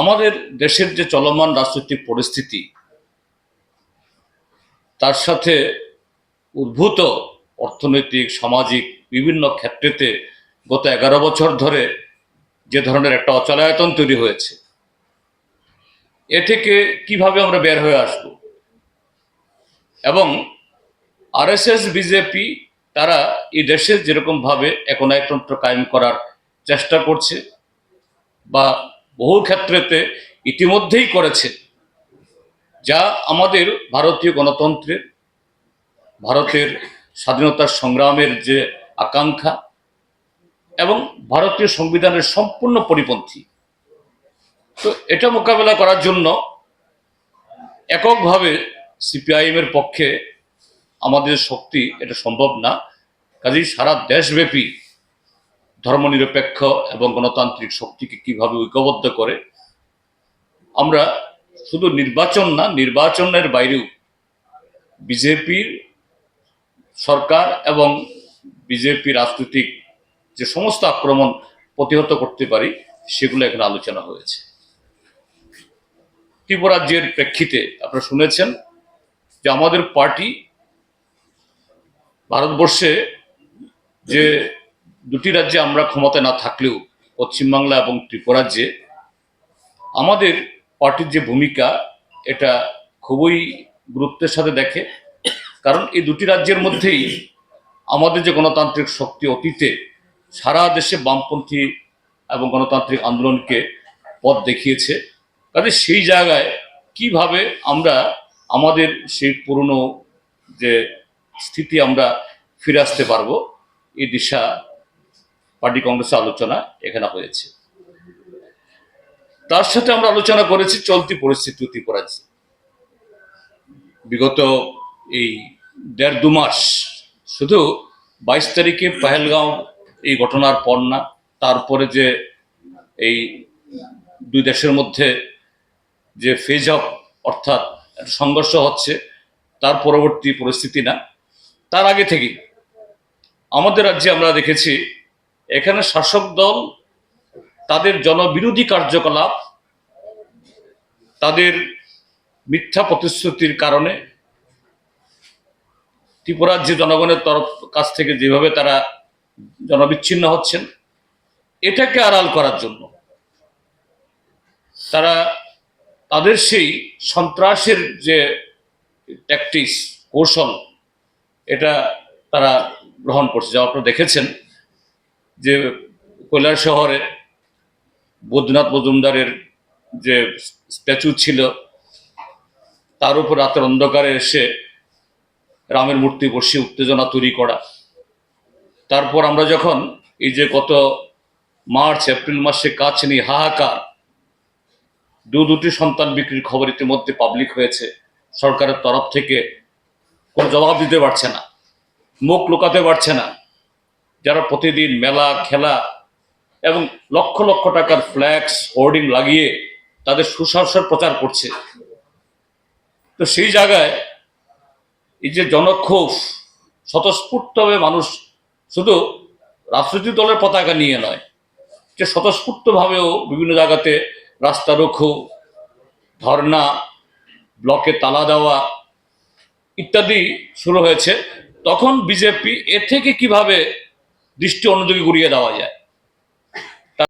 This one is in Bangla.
আমাদের দেশের যে চলমান রাজনৈতিক পরিস্থিতি, তার সাথে উদ্ভূত অর্থনৈতিক, সামাজিক বিভিন্ন ক্ষেত্রেতে গত এগারো বছর ধরে যে ধরনের একটা অচলায়তন তৈরি হয়েছে। এ থেকে কীভাবে আমরা বের হয়ে আসব? এবং আরএসএস, বিজেপি তারা এই দেশে যেরকমভাবে একনায়কতন্ত্র কায়েম করার চেষ্টা করছে বা বহু ক্ষেত্রেতে ইতিমধ্যেই করেছে, যা আমাদের ভারতীয় গণতন্ত্রের ভারতের স্বাধীনতার সংগ্রামের যে আকাঙ্ক্ষা এবং ভারতীয় সংবিধানের সম্পূর্ণ পরিপন্থী। তো এটা মোকাবেলা করার জন্য এককভাবে সিপিআইএম এর পক্ষে আমাদের শক্তি এটা সম্ভব না। কাজেই সারা দেশব্যাপী ধর্মনিরপেক্ষ এবং গণতান্ত্রিক শক্তিকে কীভাবে ঐক্যবদ্ধ করে, আমরা শুধু নির্বাচন না, নির্বাচনের বাইরেও বিজেপির সরকার এবং বিজেপি রাজনৈতিক যে সমস্ত আক্রমণ প্রতিহত করতে পারি, সেগুলো এখানে আলোচনা হয়েছে। ত্রিপুরাজ্যের প্রেক্ষিতে আপনারা শুনেছেন যে আমাদের পার্টি ভারতবর্ষে যে দুটি রাজ্যে আমরা ক্ষমতায় না থাকলেও পশ্চিমবাংলা এবং ত্রিপুরাজ্যে আমাদের পার্টির যে ভূমিকা, এটা খুবই গুরুত্বের সাথে দেখে। কারণ এই দুটি রাজ্যের মধ্যেই আমাদের যে গণতান্ত্রিক শক্তি অতীতে সারা দেশে বামপন্থী এবং গণতান্ত্রিক আন্দোলনকে পথ দেখিয়েছে। কাজে সেই জায়গায় কীভাবে আমরা আমাদের সেই পুরনো যে স্থিতি আমরা ফিরে আসতে পারব, এই দিশা পার্টি কংগ্রেসে আলোচনা এখানে হয়েছে। তার সাথে আমরা আলোচনা করেছি চলতি পরিস্থিতি ত্রিপুরাজ্যে বিগত এই দেড় দু মাস শুধু বাইশ তারিখে পাহেলগাঁও এই ঘটনার পর না, তারপরে যে এই দুই দেশের মধ্যে যে ফেজ অফ অর্থাৎ সংঘর্ষ হচ্ছে, তার পরবর্তী পরিস্থিতি না। তার আগে থেকেই আমাদের রাজ্যে আমরা দেখেছি এখানে শাসক দল, তাদের জনবিরোধী কার্যকলাপ, তাদের মিথ্যা প্রতিশ্রুতির কারণে ত্রিপুরার যে জনগণের তরফ, কাছ থেকে যেভাবে তারা জনবিচ্ছিন্ন হচ্ছেন, এটাকে আড়াল করার জন্য। তারা তাদের সেই সন্ত্রাসের যে ট্যাকটিক্স কৌশল, এটা তারা গ্রহণ করছে। যা আপনারা দেখেছেন। যে কৈলাস শহরে বৈদ্যনাথ মজুমদারের যে স্ট্যাচু ছিল, তার উপর রাতের অন্ধকারে এসে রামের মূর্তি বসিয়ে উত্তেজনা তৈরি করা। তারপর আমরা যখন এই যে গত মার্চ, এপ্রিল মাসে কাজ নিয়ে হাহাকার, দু দুটি সন্তান বিক্রির খবর ইতিমধ্যে পাবলিক হয়েছে, সরকারের তরফ থেকে, কোনো জবাব দিতে পারছে না, মুখ লুকাতে পারছে না। যারা প্রতিদিন মেলা, খেলা এবং লক্ষ লক্ষ টাকার ফ্ল্যাক্স হোর্ডিং লাগিয়ে তাদের সুশাসন প্রচার করছে। তো সেই জায়গায় এই যে জনক্ষোভ, স্বতঃস্ফূর্তভাবে মানুষ শুধু রাজনৈতিক দলের পতাকা নিয়ে নয়, যে স্বতঃস্ফূর্তভাবেও বিভিন্ন জায়গাতে রাস্তা রোখো ধর্না ব্লকে তালা দেওয়া ইত্যাদি শুরু হয়েছে। তখন বিজেপি এ থেকে কীভাবে দৃষ্টি অন্যদিকে ঘুরিয়ে দেওয়া যায়।